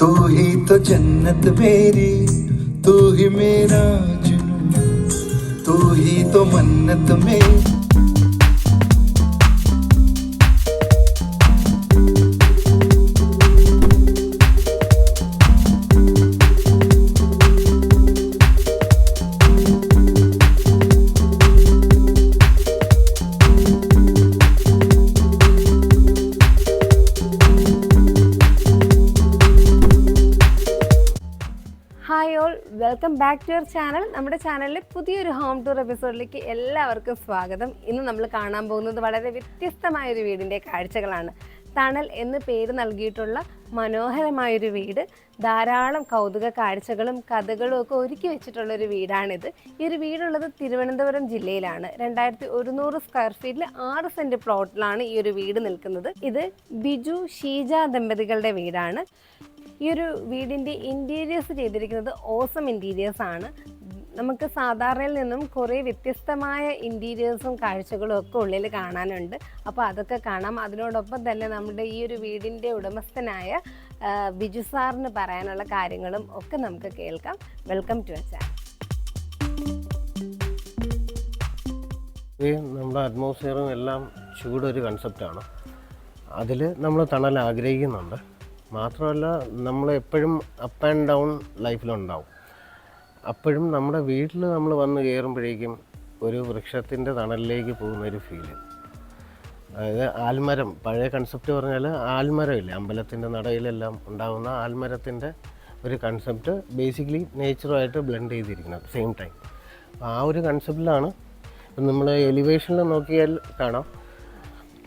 तू ही तो जन्नत मेरी तू ही मेरा जुनून तू ही तो मन्नत मेरी। Welcome back to your channel. നമ്മുടെ ചാനലിലെ പുതിയൊരു ഹോം ടൂർ എപ്പിസോഡിലേക്ക് എല്ലാവർക്കും സ്വാഗതം. ഇന്ന് നമ്മൾ കാണാൻ പോകുന്നത് വളരെ വ്യത്യസ്തമായ ഒരു വീടിന്റെ കാഴ്ചകളാണ്. തണൽ എന്ന് പേര് നൽകിയിട്ടുള്ള മനോഹരമായൊരു വീട്. ധാരാളം കൗതുക കാഴ്ചകളും കഥകളും ഒക്കെ ഒരുക്കി വെച്ചിട്ടുള്ള ഒരു വീടാണിത്. ഈ ഒരു വീടുള്ളത് തിരുവനന്തപുരം ജില്ലയിലാണ്. രണ്ടായിരത്തി ഒരുന്നൂറ് സ്ക്വയർ ഫീറ്റിൽ ആറ് സെന്റ് പ്ലോട്ടിലാണ് ഈ ഒരു വീട് നിൽക്കുന്നത്. ഇത് ബിജു ഷീജ ദമ്പതികളുടെ വീടാണ്. ഈ ഒരു വീടിന്റെ ഇന്റീരിയേഴ്സ് ചെയ്തിരിക്കുന്നത് ഓസം ഇന്റീരിയേഴ്സ് ആണ്. നമുക്ക് സാധാരണയിൽ നിന്നും കുറേ വ്യത്യസ്തമായ ഇന്റീരിയേഴ്സും കാഴ്ചകളും ഒക്കെ ഉള്ളിൽ കാണാനുണ്ട്. അപ്പോൾ അതൊക്കെ കാണാം. അതിനോടൊപ്പം തന്നെ നമ്മുടെ ഈ ഒരു വീടിന്റെ ഉടമസ്ഥനായ ബിജു സാറിന് പറയാനുള്ള കാര്യങ്ങളും ഒക്കെ നമുക്ക് കേൾക്കാം. വെൽക്കം ടു അ ചാനൽ ഈ നമ്മുടെ അറ്റ്മോസ്ഫിയറും എല്ലാം ചൂടൊരു കൺസെപ്റ്റാണ് അതിൽ നമ്മൾ തണൽ ആഗ്രഹിക്കുന്നുണ്ട്. മാത്രമല്ല നമ്മൾ എപ്പോഴും അപ്പ് ആൻഡ് ഡൗൺ ലൈഫിലുണ്ടാവും അപ്പോഴും നമ്മുടെ വീട്ടിൽ നമ്മൾ വന്ന് കയറുമ്പോഴേക്കും ഒരു വൃക്ഷത്തിന്റെ തണലിലേക്ക് പോകുന്ന ഒരു ഫീൽ അതായത് ആൽമരം പഴയ കൺസെപ്റ്റ് പറഞ്ഞാൽ ആൽമരം ഇല്ലേ അമ്പലത്തിന്റെ നടയിലെല്ലാം ഉണ്ടാകുന്ന ആൽമരത്തിന്റെ ഒരു കൺസെപ്റ്റ് ബേസിക്കലി നേച്ചറുമായിട്ട് ബ്ലെൻഡ് ചെയ്തിരിക്കുന്നത് സെയിം ടൈം ആ ഒരു കൺസെപ്റ്റിലാണ് ഇപ്പം നമ്മൾ എലിവേഷനിൽ നോക്കിയാൽ കാണാം.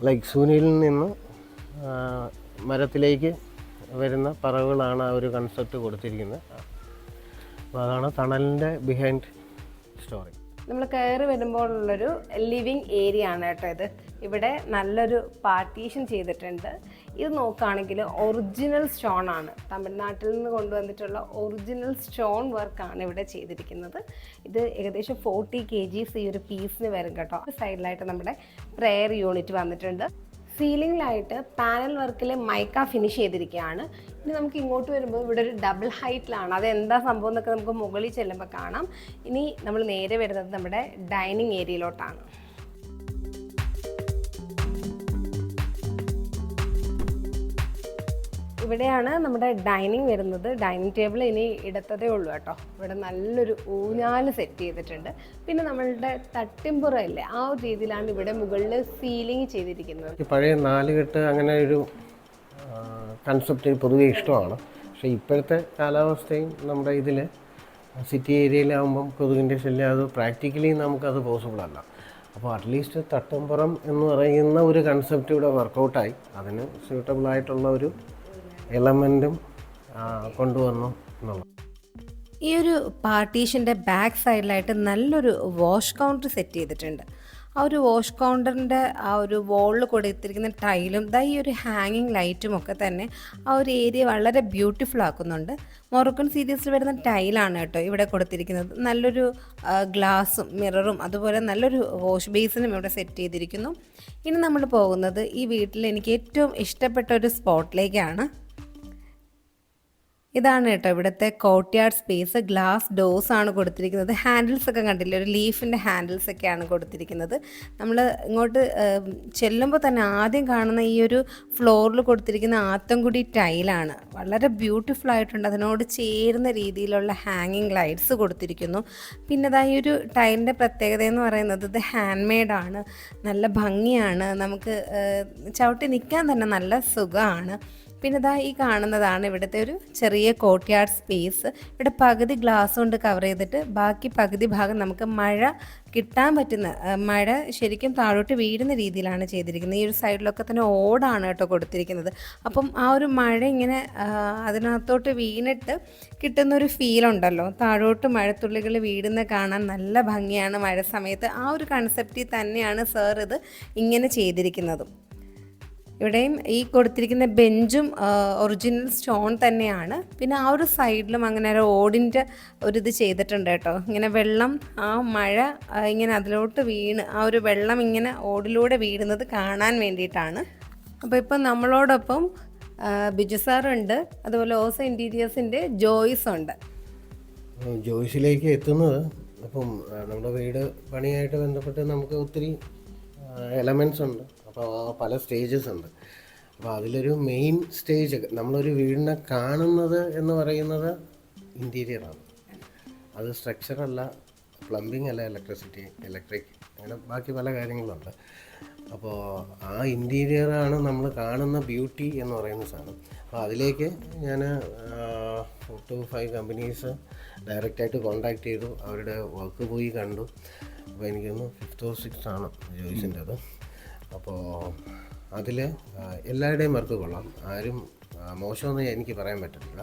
ലൈക് സൂര്യനിൽ നിന്ന് മരത്തിലേക്ക് വരുന്ന പറവുകളാണ് ആ ഒരു കൺസെപ്റ്റ് കൊടുത്തിരിക്കുന്നത്. അപ്പോൾ അതാണ് തണലിന്റെ ബിഹൈൻഡ് സ്റ്റോറി നമ്മൾ കയറി വരുമ്പോഴുള്ളൊരു ലിവിങ് ഏരിയ ആണ് കേട്ടോ ഇത്. ഇവിടെ നല്ലൊരു പാർട്ടീഷൻ ചെയ്തിട്ടുണ്ട്. ഇത് നോക്കുകയാണെങ്കിൽ ഒറിജിനൽ സ്റ്റോൺ ആണ്. തമിഴ്നാട്ടിൽ നിന്ന് കൊണ്ടുവന്നിട്ടുള്ള ഒറിജിനൽ സ്റ്റോൺ വർക്കാണ് ഇവിടെ ചെയ്തിരിക്കുന്നത്. ഇത് ഏകദേശം ഫോർട്ടി കെ ജീസ് ഈ ഒരു പീസിന് വരും കേട്ടോ. സൈഡിലായിട്ട് നമ്മുടെ പ്രെയർ യൂണിറ്റ് വന്നിട്ടുണ്ട്. സീലിംഗിലായിട്ട് പാനൽ വർക്കിൽ മൈക്ക ഫിനിഷ് ചെയ്തിരിക്കുകയാണ്. ഇനി നമുക്ക് ഇങ്ങോട്ട് വരുമ്പോൾ ഇവിടെ ഒരു ഡബിൾ ഹൈറ്റിലാണ്. അത് എന്താ സംഭവം എന്നൊക്കെ നമുക്ക് മുകളിൽ ചെല്ലുമ്പോൾ കാണാം. ഇനി നമ്മൾ നേരെ വരുന്നത് നമ്മുടെ ഡൈനിങ് ഏരിയയിലോട്ടാണ്. ഇവിടെയാണ് നമ്മുടെ ഡൈനിങ് വരുന്നത്. ഡൈനിങ് ടേബിൾ ഇനി ഇടത്തതേ ഉള്ളൂ കേട്ടോ. ഇവിടെ നല്ലൊരു ഊഞ്ഞാൽ സെറ്റ് ചെയ്തിട്ടുണ്ട്. പിന്നെ നമ്മളുടെ തട്ടിമ്പുറ ഇല്ലേ ആ ഒരു രീതിയിലാണ് ഇവിടെ മുകളിൽ സീലിംഗ് ചെയ്തിരിക്കുന്നത്. പഴയ നാലുകെട്ട് അങ്ങനെ ഒരു കൺസെപ്റ്റ് പൊതുവെ ഇഷ്ടമാണ്. പക്ഷേ ഇപ്പോഴത്തെ കാലാവസ്ഥയും നമ്മുടെ ഇതിൽ സിറ്റി ഏരിയയിലാകുമ്പം കൊതുകിന്റെ ശല്യം അത് പ്രാക്ടിക്കലി നമുക്കത് പോസിബിൾ അല്ല. അപ്പോൾ അറ്റ്ലീസ്റ്റ് തട്ടമ്പുറം എന്ന് പറയുന്ന ഒരു കൺസെപ്റ്റ് ഇവിടെ വർക്കൗട്ടായി അതിന് സ്യൂട്ടബിൾ ആയിട്ടുള്ള ഒരു എലമെന്റും കൊണ്ടുവന്നു എന്നുള്ളത്. ഈ ഒരു പാർട്ടീഷന്റെ ബാക്ക് സൈഡിലായിട്ട് നല്ലൊരു വാഷ് കൗണ്ടർ സെറ്റ് ചെയ്തിട്ടുണ്ട്. ആ ഒരു വാഷ് കൗണ്ടറിന്റെ ആ ഒരു വോളിൽ കൊടുത്തിരിക്കുന്ന ടൈലും ദാ ഈ ഒരു ഹാങ്ങിങ് ലൈറ്റും ഒക്കെ തന്നെ ആ ഒരു ഏരിയ വളരെ ബ്യൂട്ടിഫുൾ ആക്കുന്നുണ്ട്. മൊറക്കൺ സീരീസിൽ വരുന്ന ടൈലാണ് കേട്ടോ ഇവിടെ കൊടുത്തിരിക്കുന്നത്. നല്ലൊരു ഗ്ലാസും മിററും അതുപോലെ നല്ലൊരു വാഷ് ബേസിനും ഇവിടെ സെറ്റ് ചെയ്തിരിക്കുന്നു. ഇനി നമ്മൾ പോകുന്നത് ഈ വീട്ടിൽ എനിക്ക് ഏറ്റവും ഇഷ്ടപ്പെട്ട ഒരു സ്പോട്ടിലേക്കാണ്. ഇതാണ് കേട്ടോ ഇവിടുത്തെ കോട്ട്യാർഡ് സ്പേസ് ഗ്ലാസ് ഡോസ് ആണ് കൊടുത്തിരിക്കുന്നത്. ഹാൻഡിൽസ് ഒക്കെ കണ്ടില്ലേ? ഒരു ലീഫിന്റെ ഹാൻഡിൽസ് ഒക്കെയാണ് കൊടുത്തിരിക്കുന്നത്. നമ്മൾ ഇങ്ങോട്ട് ചെല്ലുമ്പോൾ തന്നെ ആദ്യം കാണുന്ന ഈ ഒരു ഫ്ലോറിൽ കൊടുത്തിരിക്കുന്ന ആത്തംകുടി ടൈലാണ് വളരെ ബ്യൂട്ടിഫുൾ ആയിട്ടുണ്ട്. അതിനോട് ചേരുന്ന രീതിയിലുള്ള ഹാങ്ങിങ് ലൈറ്റ്സ് കൊടുത്തിരിക്കുന്നു. പിന്നെ ഇതാ ഈ ഒരു ടൈലിന്റെ പ്രത്യേകത എന്ന് പറയുന്നത് ഇത് ഹാൻഡ് മെയ്ഡാണ് നല്ല ഭംഗിയാണ്. നമുക്ക് ചവിട്ടി നിൽക്കാൻ തന്നെ നല്ല സുഖമാണ്. പിന്നെ ഇതാ ഈ കാണുന്നതാണ് ഇവിടുത്തെ ഒരു ചെറിയ കോർട്ട്യാർഡ് സ്പേസ് ഇവിടെ പകുതി ഗ്ലാസ് കൊണ്ട് കവർ ചെയ്തിട്ട് ബാക്കി പകുതി ഭാഗം നമുക്ക് മഴ കിട്ടാൻ പറ്റുന്ന മഴ ശരിക്കും താഴോട്ട് വീഴുന്ന രീതിയിലാണ് ചെയ്തിരിക്കുന്നത്. ഈ ഒരു സൈഡിലൊക്കെ തന്നെ ഓടാണ് കേട്ടോ കൊടുത്തിരിക്കുന്നത്. അപ്പം ആ ഒരു മഴ ഇങ്ങനെ അതിനകത്തോട്ട് വീണിട്ട് കിട്ടുന്നൊരു ഫീൽ ഉണ്ടല്ലോ. താഴോട്ട് മഴത്തുള്ളികൾ വീഴുന്ന കാണാൻ നല്ല ഭംഗിയാണ് മഴ സമയത്ത്. ആ ഒരു കൺസെപ്റ്റിൽ തന്നെയാണ് സാർ ഇത് ഇങ്ങനെ ചെയ്തിരിക്കുന്നതും. ഇവിടെയും ഈ കൊടുത്തിരിക്കുന്ന ബെഞ്ചും ഒറിജിനൽ സ്റ്റോൺ തന്നെയാണ്. പിന്നെ ആ ഒരു സൈഡിലും അങ്ങനെ ഒരു ഓടിന്റെ ഒരു ഇത് ചെയ്തിട്ടുണ്ട് കേട്ടോ. ഇങ്ങനെ വെള്ളം ആ മഴ ഇങ്ങനെ അതിലോട്ട് വീണ് ആ ഒരു വെള്ളം ഇങ്ങനെ ഓടിലൂടെ വീഴുന്നത് കാണാൻ വേണ്ടിയിട്ടാണ്. അപ്പോൾ ഇപ്പം നമ്മളോടൊപ്പം ബിജു സാറുണ്ട് അതുപോലെ ഓസ ഇന്റീരിയേഴ്സിന്റെ ജോയ്സ് ഉണ്ട്. ജോയ്സിലേക്ക് എത്തുന്നത്. അപ്പം നമ്മുടെ വീട് പണിയായിട്ട് ബന്ധപ്പെട്ട് നമുക്ക് ഒത്തിരി എലമെൻസ് ഉണ്ട്. അപ്പോൾ പല സ്റ്റേജസ് ഉണ്ട്. അപ്പോൾ അതിലൊരു മെയിൻ സ്റ്റേജ് നമ്മളൊരു വീടിനെ കാണുന്നത് എന്ന് പറയുന്നത് ഇന്റീരിയറാണ് അത് സ്ട്രക്ചറല്ല പ്ലംബിംഗ് അല്ല ഇലക്ട്രിസിറ്റി ഇലക്ട്രിക് അങ്ങനെ ബാക്കി പല കാര്യങ്ങളുണ്ട്. അപ്പോൾ ആ ഇന്റീരിയറാണ് നമ്മൾ കാണുന്ന ബ്യൂട്ടി എന്ന് പറയുന്ന സാധനം. അപ്പോൾ അതിലേക്ക് ഞാൻ ടു ഫൈവ് കമ്പനീസ് ഡയറക്റ്റായിട്ട് കോണ്ടാക്ട് ചെയ്തു. അവരുടെ വർക്ക് പോയി കണ്ടു. അപ്പോൾ എനിക്കൊന്ന് ഫിഫ്ത്തോ സിക്സ് ആണ് ജോയിസിന്റെ അത് അപ്പോൾ അതിൽ എല്ലാവരുടെയും വർക്ക് കൊള്ളാം. ആരും മോശമെന്ന് എനിക്ക് പറയാൻ പറ്റത്തില്ല.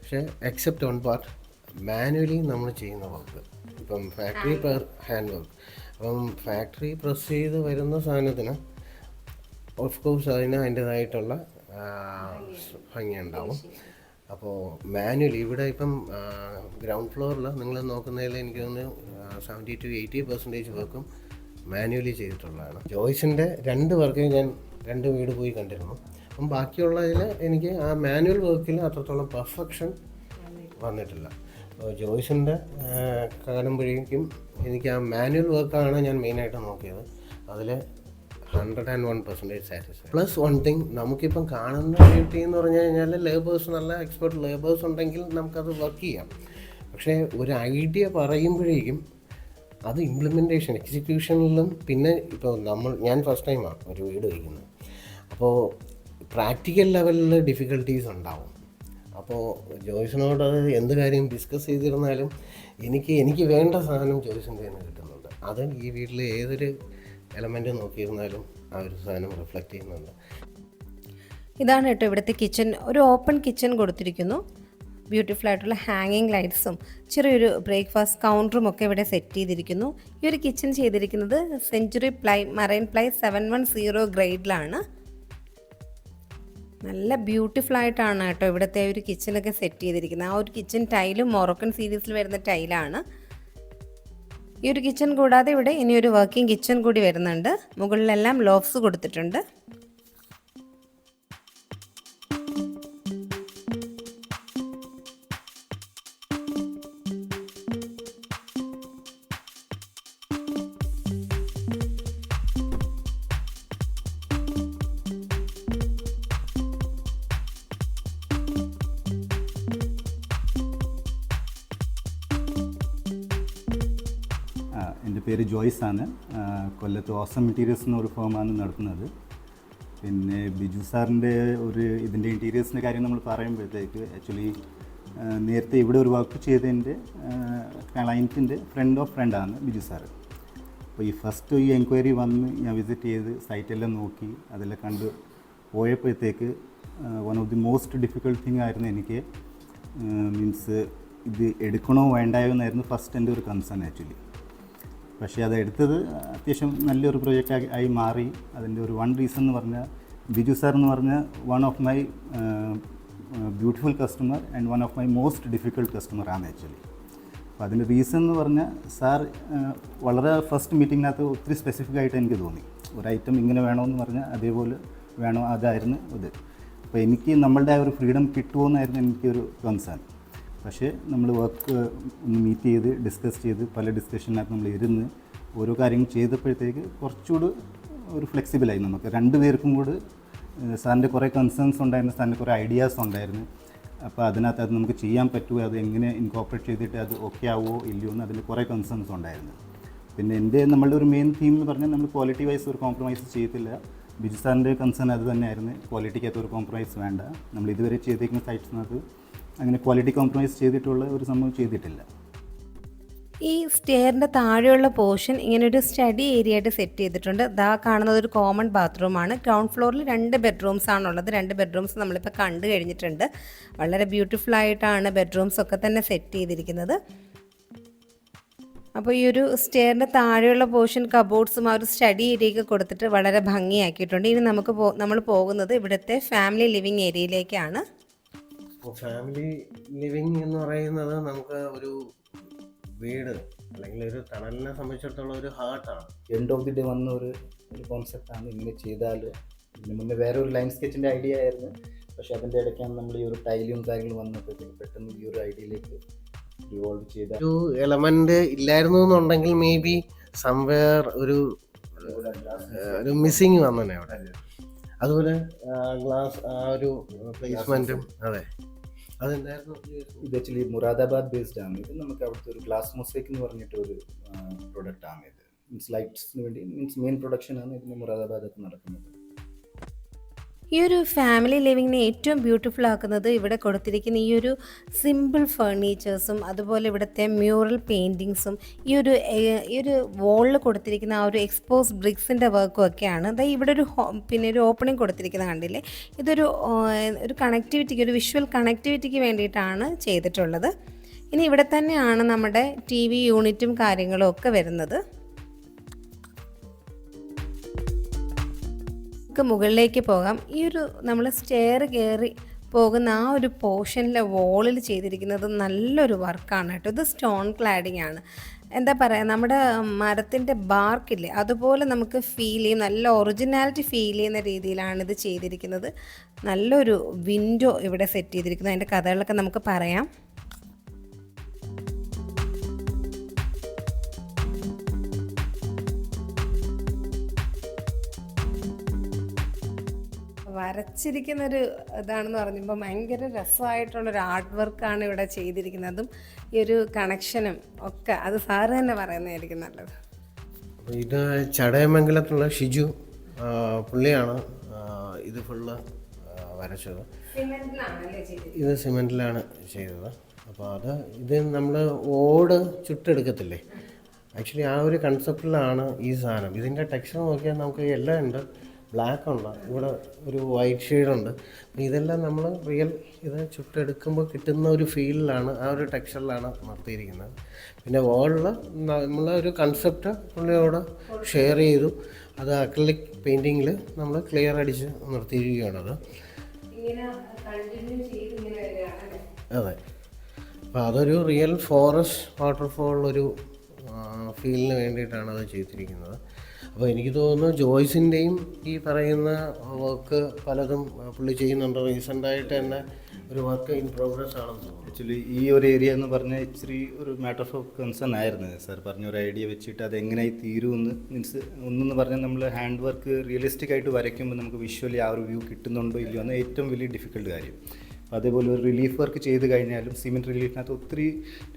പക്ഷേ എക്സെപ്റ്റ് ഓൺ പാർട്ട് മാനുവലി നമ്മൾ ചെയ്യുന്ന വർക്ക് ഇപ്പം ഫാക്ടറി പെർ ഹാൻഡ് വർക്ക് അപ്പം ഫാക്ടറി പ്രസ് ചെയ്ത് വരുന്ന സാധനത്തിന് ഓഫ് കോഴ്സ് അതിന് അതിന്റെതായിട്ടുള്ള ഭംഗിയുണ്ടാവും. അപ്പോൾ മാനുവലി ഇവിടെ ഇപ്പം ഗ്രൗണ്ട് ഫ്ലോറിൽ നിങ്ങൾ നോക്കുന്നതിൽ എനിക്ക് തോന്നുന്നു സെവന്റി ടു എയ്റ്റി പെർസെന്റേജ് വർക്കും മാനുവലി ചെയ്തിട്ടുള്ളതാണ്. ജോയ്സിന്റെ രണ്ട് വർക്കും ഞാൻ രണ്ട് വീട് പോയി കണ്ടിരുന്നു. അപ്പം ബാക്കിയുള്ളതിൽ എനിക്ക് ആ മാനുവൽ വർക്കിൽ അത്രത്തോളം പെർഫെക്ഷൻ വന്നിട്ടില്ല. ജോയ്സിന്റെ കാണുമ്പോഴേക്കും എനിക്ക് ആ മാനുവൽ വർക്കാണ് ഞാൻ മെയിനായിട്ട് നോക്കിയത്. അതിൽ hundred and one percentage satisfy plus one thing നമുക്കിപ്പം കാണുന്ന ബ്യൂട്ടി എന്ന് പറഞ്ഞു കഴിഞ്ഞാൽ ലേബേഴ്സ് നല്ല എക്സ്പെർട്ട് ലേബേഴ്സ് ഉണ്ടെങ്കിൽ നമുക്കത് വർക്ക് ചെയ്യാം. പക്ഷേ ഒരു ഐഡിയ പറയുമ്പോഴേക്കും അത് ഇംപ്ലിമെന്റേഷൻ എക്സിക്യൂഷനിലും പിന്നെ ഇപ്പോൾ നമ്മൾ ഞാൻ ഫസ്റ്റ് ടൈമാണ് ഒരു വീട് വയ്ക്കുന്നത് അപ്പോൾ പ്രാക്ടിക്കൽ ലെവലിൽ ഡിഫിക്കൽട്ടീസ് ഉണ്ടാവും. അപ്പോൾ ജോയ്സിനോട് എന്ത് കാര്യം ഡിസ്കസ് ചെയ്തിരുന്നാലും എനിക്ക് എനിക്ക് വേണ്ട സാധനം ജോയ്സിന്റെ തന്നെ കിട്ടുന്നുണ്ട്. അത് ഈ വീട്ടിലെ ഏതൊരു എലമെന്റ് നോക്കിയിരുന്നാലും ആ ഒരു സാധനം റിഫ്ലക്റ്റ് ചെയ്യുന്നുണ്ട്. ഇതാണ് കേട്ടോ ഇവിടുത്തെ കിച്ചൺ ഒരു ഓപ്പൺ കിച്ചൺ കൊടുത്തിരിക്കുന്നു. ബ്യൂട്ടിഫുൾ ആയിട്ടുള്ള ഹാങ്ങിങ് ലൈറ്റ്സും ചെറിയൊരു ബ്രേക്ക്ഫാസ്റ്റ് കൗണ്ടറും ഒക്കെ ഇവിടെ സെറ്റ് ചെയ്തിരിക്കുന്നു. ഈ ഒരു കിച്ചൺ ചെയ്തിരിക്കുന്നത് Century ply marine ply seven one zero ഗ്രേഡിലാണ്. നല്ല ബ്യൂട്ടിഫുൾ ആയിട്ടാണ് കേട്ടോ ഇവിടുത്തെ ഒരു കിച്ചണൊക്കെ സെറ്റ് ചെയ്തിരിക്കുന്നത്. ആ ഒരു കിച്ചൺ ടൈലും മൊറോക്കൻ സീരീസിൽ വരുന്ന ടൈലാണ്. ഈ ഒരു കിച്ചൺ കൂടാതെ ഇവിടെ ഇനിയൊരു വർക്കിംഗ് കിച്ചൺ കൂടി വരുന്നുണ്ട്. മുകളിലെല്ലാം ലോഫ്സ് കൊടുത്തിട്ടുണ്ട്. പേര് ജോയ്സ് ആണ്. കൊല്ലത്ത് ഓസം മെറ്റീരിയൽസ് എന്നൊരു ഫേമാണ് നടത്തുന്നത്. പിന്നെ ബിജു സാറിന്റെ ഒരു ഇതിന്റെ ഇന്റീരിയേഴ്സിന്റെ കാര്യം നമ്മൾ പറയുമ്പോഴത്തേക്ക് ആക്ച്വലി നേരത്തെ ഇവിടെ ഒരു വർക്ക് ചെയ്തതിന്റെ ക്ലയന്റിന്റെ ഫ്രണ്ട് ഓഫ് ഫ്രണ്ടാണ് ബിജു സാറ്. അപ്പോൾ ഈ ഫസ്റ്റ് ഈ എൻക്വയറി വന്ന് ഞാൻ വിസിറ്റ് ചെയ്ത് സൈറ്റെല്ലാം നോക്കി അതെല്ലാം കണ്ട് പോയപ്പോഴത്തേക്ക് one of the most difficult thing ആയിരുന്നു എനിക്ക് മീൻസ് ഇത് എടുക്കണോ വേണ്ടായോ എന്നായിരുന്നു ഫസ്റ്റ് എന്റെ ഒരു കൺസേൺ ആക്ച്വലി പക്ഷേ അത് എടുത്തത് അത്യാവശ്യം നല്ലൊരു പ്രൊജക്റ്റ് ആയി മാറി. അതിന്റെ ഒരു വൺ റീസൺ എന്ന് പറഞ്ഞാൽ ബിജു സാർ എന്ന് പറഞ്ഞ one of my beautiful customer and one of my most difficult customer ആണ് ആക്ച്വലി അപ്പോൾ അതിന്റെ റീസൺ എന്ന് പറഞ്ഞാൽ സാർ വളരെ ഫസ്റ്റ് മീറ്റിങ്ങിനകത്ത് ഒത്തിരി സ്പെസിഫിക് ആയിട്ട് എനിക്ക് തോന്നി. ഒരു ഐറ്റം ഇങ്ങനെ വേണമെന്ന് പറഞ്ഞാൽ അതേപോലെ വേണോ അതായിരുന്നു ഇത്. അപ്പോൾ എനിക്ക് നമ്മളുടെ ആ ഒരു ഫ്രീഡം കിട്ടുമോ എന്നായിരുന്നു എനിക്കൊരു കൺസേൺ പക്ഷേ നമ്മൾ വർക്ക് ഒന്ന് മീറ്റ് ചെയ്ത് ഡിസ്കസ് ചെയ്ത് പല ഡിസ്കഷനകത്ത് നമ്മൾ ഇരുന്ന് ഓരോ കാര്യങ്ങൾ ചെയ്തപ്പോഴത്തേക്ക് കുറച്ചുകൂടി ഒരു ഫ്ലെക്സിബിളായി നമുക്ക്. രണ്ട് പേർക്കും കൂടി സാറിന്റെ കുറേ കൺസേൺസ് ഉണ്ടായിരുന്നു സാറിന്റെ കുറേ ഐഡിയാസ് ഉണ്ടായിരുന്നു. അപ്പോൾ അതിനകത്ത് അത് നമുക്ക് ചെയ്യാൻ പറ്റുമോ അത് എങ്ങനെ ഇൻകോപ്പറേറ്റ് ചെയ്തിട്ട് അത് ഓക്കെ ആവുമോ ഇല്ലയോ എന്ന് അതിൽ കുറേ കൺസേൺസ് ഉണ്ടായിരുന്നു. പിന്നെ എന്റെ നമ്മളുടെ ഒരു മെയിൻ തീം എന്ന് പറഞ്ഞാൽ നമ്മൾ ക്വാളിറ്റി വൈസ് ഒരു കോംപ്രമൈസ് ചെയ്യത്തില്ല ബിജു സാറിന്റെ കൺസേൺ അത് തന്നെയായിരുന്നു. ക്വാളിറ്റിക്കകത്ത് ഒരു കോംപ്രമൈസ് വേണ്ട. നമ്മൾ ഇതുവരെ ചെയ്തേക്കുന്ന സൈറ്റ്സിനകത്ത് അങ്ങനെ ക്വാളിറ്റി കോംപ്രമൈസ് ചെയ്തിട്ടുള്ള ഒരു സംഭവം ചെയ്തിട്ടില്ല. ഈ സ്റ്റെയറിന്റെ താഴെയുള്ള പോർഷൻ ഇങ്ങനെ ഒരു സ്റ്റഡി ഏരിയ ആയിട്ട് സെറ്റ് ചെയ്തിട്ടുണ്ട്. ദാ കാണുന്നത് ഒരു കോമൺ ബാത്റൂമാണ് ഗ്രൗണ്ട് ഫ്ലോറിൽ രണ്ട് ബെഡ്റൂംസ് ആണുള്ളത്. രണ്ട് ബെഡ്റൂംസ് നമ്മളിപ്പോൾ കണ്ടു കഴിഞ്ഞിട്ടുണ്ട്. വളരെ ബ്യൂട്ടിഫുൾ ആയിട്ടാണ് ബെഡ്റൂംസ് ഒക്കെ തന്നെ സെറ്റ് ചെയ്തിരിക്കുന്നത്. അപ്പോൾ ഈ ഒരു സ്റ്റെയറിന്റെ താഴെയുള്ള പോർഷൻ കബോർഡ്സും ആ ഒരു സ്റ്റഡി ഏരിയയൊക്കെ കൊടുത്തിട്ട് വളരെ ഭംഗിയാക്കിയിട്ടുണ്ട്. ഇനി നമുക്ക് നമ്മൾ പോകുന്നത് ഇവിടുത്തെ ഫാമിലി ലിവിങ് ഏരിയയിലേക്കാണ് ഫാമിലി ലിവിങ് എന്ന് പറയുന്നത് നമുക്ക് ഒരു വീട് അല്ലെങ്കിൽ ഒരു തണലിനെ സംബന്ധിച്ചിടത്തോളം ഒരു ഹാർട്ടാണ് എൻഡ് ഓഫ് ദി ഡേ വന്ന ഒരു ഒരു കോൺസെപ്റ്റാണ് ഇങ്ങനെ ചെയ്താൽ ഇതിന് മുന്നേ വേറെ ഒരു ലൈൻ സ്കെച്ചിന്റെ ഐഡിയ ആയിരുന്നു. പക്ഷേ അതിന്റെ ഇടയ്ക്കാണ് നമ്മൾ ഈ ഒരു ടൈലും കാര്യങ്ങളും വന്നപ്പോഴത്തേക്ക് പെട്ടെന്ന് ഈ ഒരു ഐഡിയയിലേക്ക് റിവോൾവ് ചെയ്ത ഒരു എലമെന്റ് ഇല്ലായിരുന്നു എന്നുണ്ടെങ്കിൽ മേ ബി സംവെയർ ഒരു ഒരു മിസ്സിങ് വന്നെ അവിടെ. അതുപോലെ ഗ്ലാസ് ആ ഒരു പ്ലേസ്മെന്റും അതെ. ഇത് ആക്ച്വലി മുറാദാബാദ് ബേസ്ഡ് ആണ്. ഇത് നമുക്ക് അവിടുത്തെ ഒരു ഗ്ലാസ് മൊസൈക്ക് എന്ന് പറഞ്ഞിട്ട് ഒരു പ്രൊഡക്റ്റ് ആണ് ഇത്. മീൻസ് ലൈറ്റ്സിന് വേണ്ടി മീൻസ് മെയിൻ പ്രൊഡക്ഷൻ ആണ് ഇതിന് മുറാദാബാദൊക്കെ നടക്കുന്നത്. ഈ ഒരു ഫാമിലി ലിവിങ്ങിനെ ഏറ്റവും ബ്യൂട്ടിഫുൾ ആക്കുന്നത് ഇവിടെ കൊടുത്തിരിക്കുന്ന ഈ ഒരു സിമ്പിൾ ഫേർണിച്ചേഴ്സും അതുപോലെ ഇവിടുത്തെ മ്യൂറൽ പെയിന്റിങ്സും ഈ ഒരു ഈ ഒരു വോളിൽ കൊടുത്തിരിക്കുന്ന ആ ഒരു എക്സ്പോസ് ബ്രിക്സിന്റെ വർക്കും ഒക്കെയാണ് ദാ ഇവിടെ ഒരു പിന്നെ ഒരു ഓപ്പണിംഗ് കൊടുത്തിരിക്കുന്ന കണ്ടില്ലേ? ഇതൊരു ഒരു കണക്ടിവിറ്റിക്ക് ഒരു വിഷ്വൽ കണക്ടിവിറ്റിക്ക് വേണ്ടിയിട്ടാണ് ചെയ്തിട്ടുള്ളത്. ഇനി ഇവിടെ തന്നെയാണ് നമ്മുടെ ടി വി യൂണിറ്റും കാര്യങ്ങളും ഒക്കെ വരുന്നത്. നമുക്ക് മുകളിലേക്ക് പോകാം. ഈ ഒരു നമ്മൾ സ്റ്റെയർ കയറി പോകുന്ന ആ ഒരു പോർഷനിലെ വോളിൽ ചെയ്തിരിക്കുന്നത് നല്ലൊരു വർക്കാണ് കേട്ടോ. ഇത് സ്റ്റോൺ ക്ലാഡിംഗ് ആണ്. എന്താ പറയുക നമ്മുടെ മരത്തിന്റെ ബാർക്കില്ലേ അതുപോലെ നമുക്ക് ഫീൽ ചെയ്യും നല്ല ഒറിജിനാലിറ്റി ഫീൽ ചെയ്യുന്ന രീതിയിലാണ് ഇത് ചെയ്തിരിക്കുന്നത്. നല്ലൊരു വിൻഡോ ഇവിടെ സെറ്റ് ചെയ്തിരിക്കുന്നത്. അതിന്റെ കഥകളൊക്കെ നമുക്ക് പറയാം. വരച്ചിരിക്കുന്ന ഒരു ഇതാണെന്ന് പറഞ്ഞപ്പോൾ ഭയങ്കര രസമായിട്ടുള്ളൊരു ആർട്ട് വർക്കാണ് ഇവിടെ ചെയ്തിരിക്കുന്നതും ഈ ഒരു കണക്ഷനും ഒക്കെ. അത് സാറ് തന്നെ പറയുന്നതായിരിക്കും നല്ലത്. അപ്പോൾ ഇത് ചടയമംഗലത്തുള്ള ഷിജു പുള്ളിയാണ് ഇത് ഫുള്ള് വരച്ചത്. ഇത് സിമെന്റിലാണ് ചെയ്തത്. അപ്പോൾ അത് ഇത് നമ്മൾ ഓട് ചുട്ടെടുക്കത്തില്ലേ? ആക്ച്വലി ആ ഒരു കൺസെപ്റ്റിലാണ് ഈ സാധനം. ഇതിന്റെ ടെക്സ്ചർ നോക്കിയാൽ നമുക്ക് എല്ലാം ഉണ്ട്. ബ്ലാക്ക് ഉണ്ട്. ഇവിടെ ഒരു വൈറ്റ് ഷെയ്ഡുണ്ട് അപ്പോൾ ഇതെല്ലാം നമ്മൾ റിയൽ ഇത് ചുട്ടെടുക്കുമ്പോൾ കിട്ടുന്ന ഒരു ഫീലിലാണ് ആ ഒരു ടെക്സ്ചറിലാണ് നിർത്തിയിരിക്കുന്നത്. പിന്നെ വേൾഡിൽ നമ്മൾ ഒരു കൺസെപ്റ്റ് പുള്ളിയോട് ഷെയർ ചെയ്തു. അത് അക്രലിക് പെയിന്റിങ്ങിൽ നമ്മൾ ക്ലിയർ അടിച്ച് നിർത്തിയിരിക്കുകയാണത് അതെ. അപ്പോൾ അതൊരു റിയൽ ഫോറസ്റ്റ് വാട്ടർഫോൾ ഒരു ഫീലിന് വേണ്ടിയിട്ടാണ് അത് ചെയ്തിരിക്കുന്നത്. അപ്പോൾ എനിക്ക് തോന്നുന്നു ജോയ്സിന്റെയും ഈ പറയുന്ന വർക്ക് പലതും പുള്ളി ചെയ്യുന്നുണ്ട്. റീസെന്റായിട്ട് തന്നെ ഒരു വർക്ക് ഇൻ പ്രോഗ്രസ് ആണെന്ന് തോന്നുന്നു. ആക്ച്വലി ഈ ഒരു ഏരിയ എന്ന് പറഞ്ഞാൽ ഇച്ചിരി ഒരു മാറ്റർ ഓഫ് കൺസേൺ ആയിരുന്നു സാർ. പറഞ്ഞ ഒരു ഐഡിയ വെച്ചിട്ട് അത് എങ്ങനെയായി തീരുമെന്ന് മീൻസ് ഒന്നെന്ന് പറഞ്ഞാൽ നമ്മൾ ഹാൻഡ് വർക്ക് റിയലിസ്റ്റിക് ആയിട്ട് വരയ്ക്കുമ്പോൾ നമുക്ക് വിഷ്വലി ആ ഒരു വ്യൂ കിട്ടുന്നുണ്ടോ ഇല്ലയോ എന്ന് ഏറ്റവും വലിയ ഡിഫിക്കൽട്ട് കാര്യം. അതേപോലെ ഒരു റിലീഫ് വർക്ക് ചെയ്ത് കഴിഞ്ഞാലും സിമെന്റ് റിലീഫിനകത്ത് ഒത്തിരി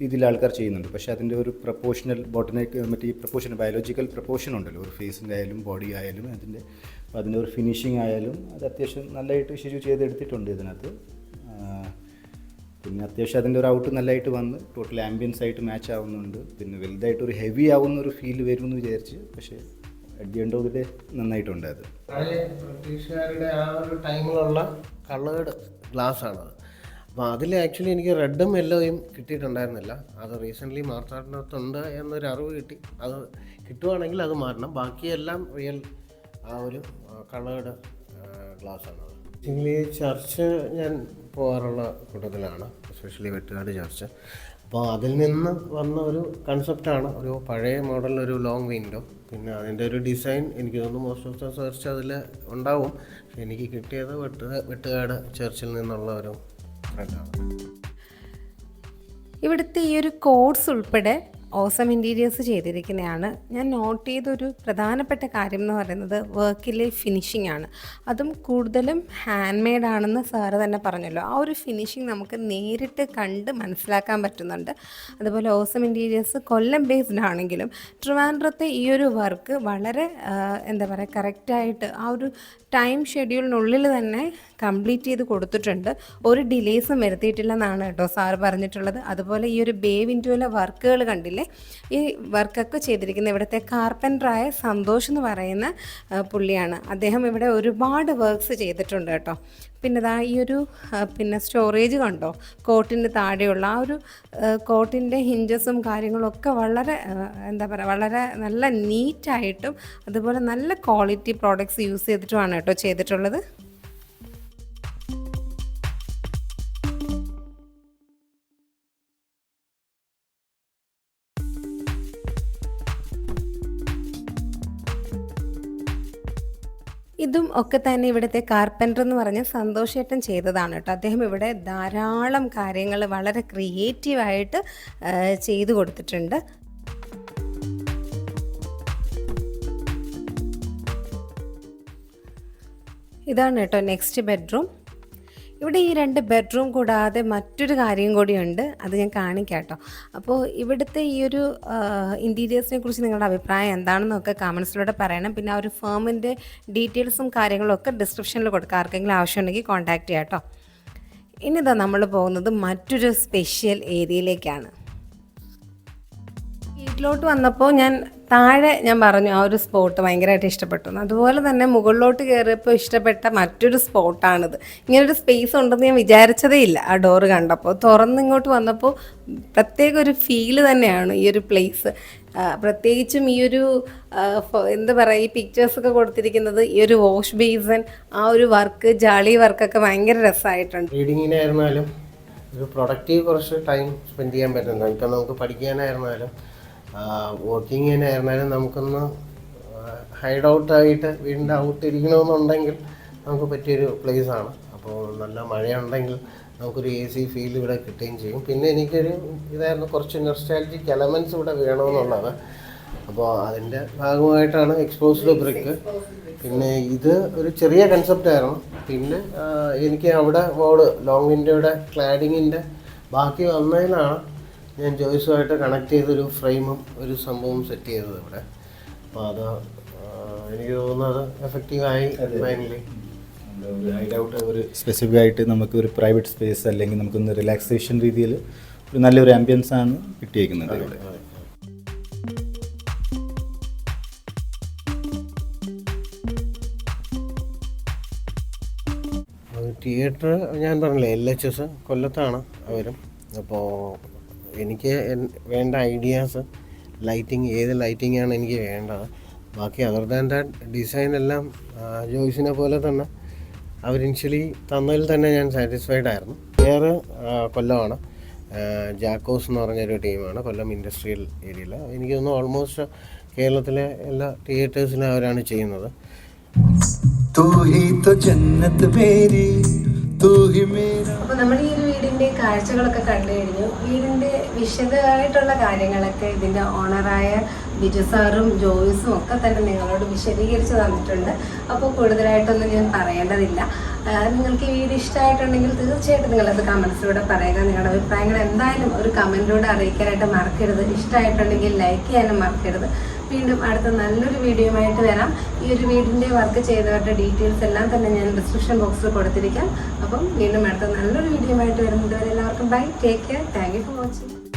രീതിയിൽ ആൾക്കാർ ചെയ്യുന്നുണ്ട്. പക്ഷേ അതിന്റെ ഒരു പ്രപ്പോഷണൽ ബോട്ടനേക്ക് മറ്റേ ഈ പ്രപ്പോഷൻ ബയോളജിക്കൽ പ്രപ്പോഷൻ ഉണ്ടല്ലോ. ഒരു ഫേസിന്റെ ആയാലും ബോഡി ആയാലും അതിന്റെ അതിന്റെ ഒരു ഫിനിഷിംഗ് ആയാലും അത് അത്യാവശ്യം നല്ലതായിട്ട് ഷെഡ്യൂ ചെയ്തെടുത്തിട്ടുണ്ട് ഇതിനകത്ത്. പിന്നെ അത്യാവശ്യം അതിന്റെ ഒരു ഔട്ട് നല്ലതായിട്ട് വന്ന് ടോട്ടൽ ആംബിയൻസ് ആയിട്ട് മാച്ച് ആവുന്നുണ്ട്. പിന്നെ വലുതായിട്ട് ഒരു ഹെവി ആവുന്ന ഒരു ഫീൽ വരും എന്ന് വിചാരിച്ച് പക്ഷേ ഡേ നന്നായിട്ടുണ്ട് അത്. പഴയ ബ്രിട്ടീഷുകാരുടെ ആ ഒരു ടൈമിലുള്ള കളേർഡ് ഗ്ലാസ് ആണത്. അപ്പോൾ അതിൽ ആക്ച്വലി എനിക്ക് റെഡും യെല്ലോയും കിട്ടിയിട്ടുണ്ടായിരുന്നില്ല. അത് റീസെന്റ്ലി മാർത്താടിനകത്തുണ്ട് എന്നൊരു അറിവ് കിട്ടി. അത് കിട്ടുവാണെങ്കിൽ അത് മാറണം. ബാക്കിയെല്ലാം റിയൽ ആ ഒരു കളേർഡ് ഗ്ലാസ് ആണത്. ബേസിക്കലി ചർച്ച് ഞാൻ പോകാറുള്ള കൂട്ടത്തിലാണ്. എസ്പെഷ്യലി വെട്ടുകാട് ചർച്ച് അപ്പോൾ അതിൽ നിന്ന് വന്ന ഒരു കൺസെപ്റ്റാണ് ഒരു പഴയ മോഡലിൽ ഒരു ലോങ് വിൻഡോ പിന്നെ അതിന്റെ ഒരു ഡിസൈൻ എനിക്ക് തോന്നുന്നു മോസ്റ്റ് ഓഫ് ദ സെർച്ച് അതിൽ ഉണ്ടാവും. പക്ഷെ എനിക്ക് കിട്ടിയത് വെട്ട് വെട്ടുകാട് ചർച്ചിൽ നിന്നുള്ള ഒരു ഇവിടുത്തെ ഈ ഒരു കോഴ്സ് ഉൾപ്പെടെ ഓസം ഇന്റീരിയേഴ്സ് ചെയ്തിരിക്കുന്നതാണ് ഞാൻ നോട്ട് ചെയ്തൊരു പ്രധാനപ്പെട്ട കാര്യം എന്ന് പറയുന്നത് വർക്കിലെ ഫിനിഷിംഗ് ആണ്. അതും കൂടുതലും ഹാൻഡ് മെയ്ഡ് ആണെന്ന് സാറ് തന്നെ പറഞ്ഞല്ലോ. ആ ഒരു ഫിനിഷിംഗ് നമുക്ക് നേരിട്ട് കണ്ട് മനസ്സിലാക്കാൻ പറ്റുന്നുണ്ട്. അതുപോലെ ഓസം ഇന്റീരിയേഴ്സ് കൊല്ലം ബേസ്ഡ് ആണെങ്കിലും ട്രിവാൻഡ്രത്തെ ഈ ഒരു വർക്ക് വളരെ എന്താ പറയുക കറക്റ്റായിട്ട് ആ ഒരു ടൈം ഷെഡ്യൂളിനുള്ളിൽ തന്നെ കംപ്ലീറ്റ് ചെയ്ത് കൊടുത്തിട്ടുണ്ട്. ഒരു ഡിലേസും വരുത്തിയിട്ടില്ലെന്നാണ് കേട്ടോ സാറ് പറഞ്ഞിട്ടുള്ളത്. അതുപോലെ ഈ ഒരു ബേ വിൻഡോയിലെ വർക്കുകൾ കണ്ടില്ലേ? ഈ വർക്കൊക്കെ ചെയ്തിരിക്കുന്ന ഇവിടുത്തെ കാർപ്പന്ററായ സന്തോഷ് എന്ന് പറയുന്ന പുള്ളിയാണ്. അദ്ദേഹം ഇവിടെ ഒരുപാട് വർക്ക്സ് ചെയ്തിട്ടുണ്ട് കേട്ടോ. പിന്നെ ഇതാ ഈ ഒരു പിന്നെ സ്റ്റോറേജ് കണ്ടോ? കോട്ടിന്റെ താഴെയുള്ള ആ ഒരു കോട്ടിന്റെ ഹിഞ്ചസും കാര്യങ്ങളൊക്കെ വളരെ എന്താ പറയുക വളരെ നല്ല നീറ്റായിട്ടും അതുപോലെ നല്ല ക്വാളിറ്റി പ്രോഡക്ട്സ് യൂസ് ചെയ്തിട്ടുമാണ് കേട്ടോ ചെയ്തിട്ടുള്ളത്. ഇതും ഒക്കെ തന്നെ ഇവിടുത്തെ കാർപ്പന്റർ എന്ന് പറഞ്ഞ സന്തോഷേട്ടൻ ചെയ്തതാണ് കേട്ടോ. അദ്ദേഹം ഇവിടെ ധാരാളം കാര്യങ്ങൾ വളരെ ക്രിയേറ്റീവായിട്ട് ചെയ്തു കൊടുത്തിട്ടുണ്ട്. ഇതാണ് കേട്ടോ നെക്സ്റ്റ് ബെഡ്റൂം ഇവിടെ ഈ രണ്ട് ബെഡ്റൂം കൂടാതെ മറ്റൊരു കാര്യം കൂടിയുണ്ട്. അത് ഞാൻ കാണിക്കാം കേട്ടോ അപ്പോൾ ഇവിടുത്തെ ഈ ഒരു ഇന്റീരിയേഴ്സിനെ കുറിച്ച് നിങ്ങളുടെ അഭിപ്രായം എന്താണെന്നൊക്കെ കമൻസിലൂടെ പറയണം. പിന്നെ ആ ഒരു ഫേമിന്റെ ഡീറ്റെയിൽസും കാര്യങ്ങളും ഒക്കെ ഡിസ്ക്രിപ്ഷനിൽ കൊടുക്കുക ആർക്കെങ്കിലും ആവശ്യമുണ്ടെങ്കിൽ കോൺടാക്റ്റ് ചെയ്യാം കേട്ടോ ഇനിതാ നമ്മൾ പോകുന്നത് മറ്റൊരു സ്പെഷ്യൽ ഏരിയയിലേക്കാണ് വീട്ടിലോട്ട് വന്നപ്പോൾ ഞാൻ താഴെ ഞാൻ പറഞ്ഞു ആ ഒരു സ്പോട്ട് ഭയങ്കരമായിട്ട് ഇഷ്ടപ്പെട്ടു. അതുപോലെ തന്നെ മുകളിലോട്ട് കയറിയപ്പോൾ ഇഷ്ടപ്പെട്ട മറ്റൊരു സ്പോട്ടാണിത് ഇങ്ങനൊരു സ്പേസ് ഉണ്ടെന്ന് ഞാൻ വിചാരിച്ചതേ ഇല്ല ആ ഡോറ് കണ്ടപ്പോൾ തുറന്ന് ഇങ്ങോട്ട് വന്നപ്പോൾ പ്രത്യേക ഒരു ഫീൽ തന്നെയാണ് ഈ ഒരു പ്ലേസ് പ്രത്യേകിച്ചും ഈ ഒരു എന്താ പറയുക ഈ പിക്ചേഴ്സൊക്കെ കൊടുത്തിരിക്കുന്നത് ഈ ഒരു വാഷ് ബേസൻ ആ ഒരു വർക്ക് ജാളി വർക്കൊക്കെ ഭയങ്കര രസമായിട്ടുണ്ട് ഒരു പ്രൊഡക്റ്റീവ് കുറച്ച് ടൈം സ്പെൻഡ് ചെയ്യാൻ പറ്റുന്നുണ്ട്. ഇപ്പം നമുക്ക് പഠിക്കാനായിരുന്നാലും വർക്കിങ്ങിനായിരുന്നാലും നമുക്കൊന്ന് ഹൈഡ് ഔട്ടായിട്ട് വീടിന്റെ ഔട്ട് ഇരിക്കണമെന്നുണ്ടെങ്കിൽ നമുക്ക് പറ്റിയൊരു പ്ലേസ് ആണ്. അപ്പോൾ നല്ല മഴയുണ്ടെങ്കിൽ നമുക്കൊരു എ സി ഫീൽ ഇവിടെ കിട്ടുകയും ചെയ്യും. പിന്നെ എനിക്കൊരു ഇതായിരുന്നു കുറച്ച് നെസ്റ്റാലജിക് എലമെന്റ്സ് ഇവിടെ വേണമെന്നുള്ളത് അപ്പോൾ അതിന്റെ ഭാഗമായിട്ടാണ് എക്സ്പോസ്ഡ് ബ്രിക്ക് പിന്നെ ഇത് ഒരു ചെറിയ കൺസെപ്റ്റ് ആയിരുന്നു. പിന്നെ എനിക്ക് അവിടെ ബോർഡ് ലോങ് വിൻഡോയുടെ ക്ലാഡിങ്ങിന്റെ ബാക്കി വന്നതിലാണ് ഞാൻ ജോയ്സുമായിട്ട് കണക്ട് ചെയ്തൊരു ഫ്രെയിമും ഒരു സംഭവവും സെറ്റ് ചെയ്തത് ഇവിടെ. അപ്പോൾ അത് എനിക്ക് തോന്നുന്നത് എഫക്റ്റീവായി ഫൈനലി ഒരു സ്പെസിഫിക് ആയിട്ട് നമുക്ക് ഒരു പ്രൈവറ്റ് സ്പേസ് അല്ലെങ്കിൽ നമുക്കൊന്ന് റിലാക്സേഷൻ രീതിയിൽ ഒരു നല്ലൊരു ആംബിയൻസ് ആണ് കിട്ടിയേക്കുന്നത് ഇവിടെ. തിയേറ്റർ ഞാൻ പറഞ്ഞില്ലേ എൽ എച്ച് എസ് കൊല്ലത്താണ് അവരും. അപ്പോൾ എനിക്ക് വേണ്ട ഐഡിയാസ് ലൈറ്റിങ് ഏത് ലൈറ്റിംഗ് ആണ് എനിക്ക് വേണ്ടത്. ബാക്കി അതർ ദാൻ ദാറ്റ് ഡിസൈൻ എല്ലാം ജോയ്സിനെ പോലെ തന്നെ അവർ ഇനിഷ്യലി തന്നതിൽ തന്നെ ഞാൻ സാറ്റിസ്ഫൈഡ് ആയിരുന്നു. വേറെ കൊല്ലമാണ്. ജാക്കോസ് എന്ന് പറഞ്ഞൊരു ടീമാണ് കൊല്ലം ഇൻഡസ്ട്രിയൽ ഏരിയയിൽ എനിക്ക് തോന്നുന്നു ഓൾമോസ്റ്റ് കേരളത്തിലെ എല്ലാ തിയേറ്റേഴ്സിലും അവരാണ് ചെയ്യുന്നത്. അപ്പോൾ നമ്മൾ ഈ വീടിന്റെ കാഴ്ചകളൊക്കെ കണ്ടു കഴിഞ്ഞു. വീടിന്റെ വിശദമായിട്ടുള്ള കാര്യങ്ങളൊക്കെ ഇതിന്റെ ഓണറായ ബിജു സാറും ജോയിസും ഒക്കെ തന്നെ നിങ്ങളോട് വിശദീകരിച്ച് തന്നിട്ടുണ്ട്. അപ്പോൾ കൂടുതലായിട്ടൊന്നും ഞാൻ പറയേണ്ടതില്ല. നിങ്ങൾക്ക് ഈ വീഡിയോ ഇഷ്ടമായിട്ടുണ്ടെങ്കിൽ തീർച്ചയായിട്ടും നിങ്ങളത് കമൻസിലൂടെ പറയുക. നിങ്ങളുടെ അഭിപ്രായങ്ങൾ എന്തായാലും ഒരു കമന്റിലൂടെ അറിയിക്കാനായിട്ട് മറക്കരുത്. ഇഷ്ടമായിട്ടുണ്ടെങ്കിൽ ലൈക്ക് ചെയ്യാനും മറക്കരുത്. വീണ്ടും അടുത്ത നല്ലൊരു വീഡിയോയുമായിട്ട് വരാം. ഈ ഒരു വീടിന്റെ വർക്ക് ചെയ്തവരുടെ ഡീറ്റെയിൽസ് എല്ലാം തന്നെ ഞാൻ ഡിസ്ക്രിപ്ഷൻ ബോക്സിൽ കൊടുത്തിരിക്കാം. അപ്പം വീണ്ടും അടുത്ത നല്ലൊരു വീഡിയോയുമായിട്ട് വരുന്നത് വരെ എല്ലാവർക്കും bye take care thank you for watching